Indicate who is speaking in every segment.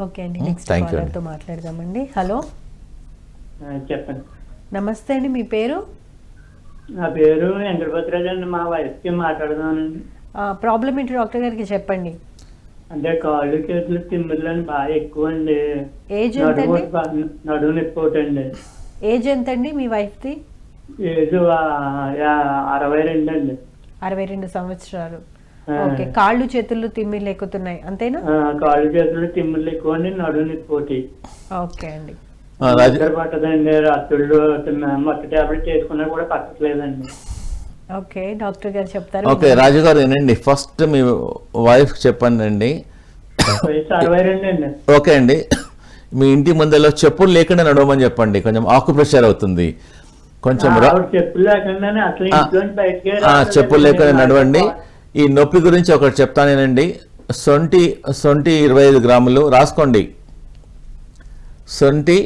Speaker 1: Okay అండి
Speaker 2: Hmm,
Speaker 1: next
Speaker 2: thank you
Speaker 1: కాలర్తో మాట్లాడదామండి. హలో
Speaker 3: చెప్పండి.
Speaker 1: నమస్తే అండి మీ పేరు?
Speaker 3: నా పేరు వెంకటపతిరాజు అండి మా వైఫ్కి మాట్లాడదానండి
Speaker 1: ప్రాబ్లం ఏంటి డాక్టర్ గారికి చెప్పండి.
Speaker 3: అంటే కాళ్ళు చేతులు తిమ్మిర్లు అని బాగా ఎక్కువ అండి.
Speaker 1: ఏజ్ ఎంత
Speaker 3: నడుము నొప్పి
Speaker 1: ఏజ్ ఎంత అండి మీ వైఫ్ది?
Speaker 3: ఏజ్ అరవై రెండు అండి.
Speaker 1: అరవై రెండు సంవత్సరాలు. ఓకే కాళ్ళు చేతులు తిమ్మిర్లు ఎక్కుతున్నాయి అంతేనా?
Speaker 3: ఆ, కాళ్ళు చేతులు తిమ్మిర్లు ఎక్కువ అండి నడుము నొప్పి
Speaker 1: ఓకే అండి.
Speaker 3: నిద్ర పట్టదండి మొక్క టాబ్లెట్ చేసుకున్నా కూడా పట్టట్లేదండి.
Speaker 1: ఓకే డాక్టర్ గారు చెప్తారు.
Speaker 2: ఓకే రాజు గారు ఏనండి ఫస్ట్ మీ వైఫ్ చెప్పండి అండి. ఓకే అండి. మీ ఇంటి ముందరలో చెప్పులు లేకుండా నడవమని చెప్పండి కొంచెం ఆకు ప్రెషర్ అవుతుంది. కొంచెం
Speaker 3: చెప్పులు రావట్లేదండి.
Speaker 2: చెప్పులు లేకుండా నడవండి. ఈ నొప్పి గురించి ఒకటి చెప్తానేనండి. సొంటి సొంటి ఇరవై ఐదు గ్రాములు రాసుకోండి. సొంటి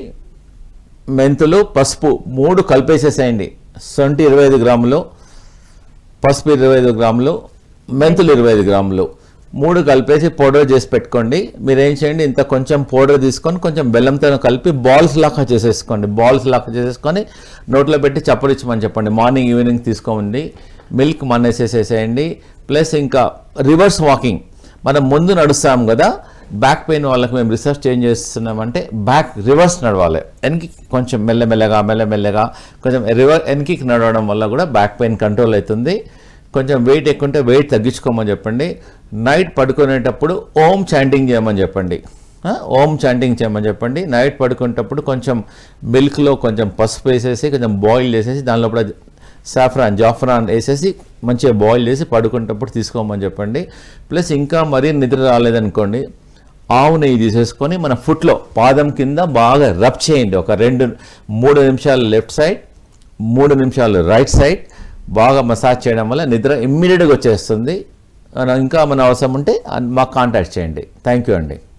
Speaker 2: మెంతులు పసుపు మూడు కలిపేసేసేయండి. సొంటి ఇరవై ఐదు గ్రాములు పసుపు ఇరవై ఐదు గ్రాములు మెంతులు ఇరవై ఐదు గ్రాములు మూడు కలిపేసి పౌడర్ చేసి పెట్టుకోండి. మీరేం చేయండి ఇంత కొంచెం పౌడర్ తీసుకొని కొంచెం బెల్లంతో కలిపి బాల్స్ లాగా చేసేసుకోండి. బాల్స్ లాగా చేసేసుకొని నోట్లో పెట్టి చప్పరిచ్చమని చెప్పండి. మార్నింగ్ ఈవినింగ్ తీసుకోండి. మిల్క్ మన్నేసేసేసేయండి. ప్లస్ ఇంకా రివర్స్ వాకింగ్. మనం ముందు నడుస్తాం కదా బ్యాక్ పెయిన్ వాళ్ళకి మేము రీసెర్చ్ చేంజ్ చేస్తున్నామంటే బ్యాక్ రివర్స్ నడవాలి. వెనక్కి కొంచెం మెల్లమెల్లగా మెల్లమెల్లగా కొంచెం రివర్ వెనక్కి నడవడం వల్ల కూడా బ్యాక్ పెయిన్ కంట్రోల్ అవుతుంది. కొంచెం వెయిట్ ఎక్కువ ఉంటే వెయిట్ తగ్గించుకోమని చెప్పండి. నైట్ పడుకునేటప్పుడు ఓం చాంటింగ్ చేయమని చెప్పండి. ఓమ్ ఓం చాంటింగ్ చేయమని చెప్పండి. నైట్ పడుకునేటప్పుడు కొంచెం మిల్క్లో కొంచెం పసుపు వేసేసి కొంచెం బాయిల్ చేసేసి దాని లోపల సాఫ్రాన్ జాఫ్రాన్ వేసేసి మంచిగా బాయిల్ చేసి పడుకునేటప్పుడు తీసుకోమని చెప్పండి. ప్లస్ ఇంకా మరీ నిద్ర రాలేదనుకోండి ఆవు నెయ్యి తీసేసుకొని మన ఫుట్లో పాదం కింద బాగా రబ్ చేయండి. ఒక రెండు మూడు నిమిషాలు లెఫ్ట్ సైడ్ మూడు నిమిషాలు రైట్ సైడ్ బాగా మసాజ్ చేయడం వల్ల నిద్ర ఇమ్మీడియట్గా వచ్చేస్తుంది. ఇంకా మన అవసరం ఉంటే మాకు కాంటాక్ట్ చేయండి. థ్యాంక్ యూ అండి.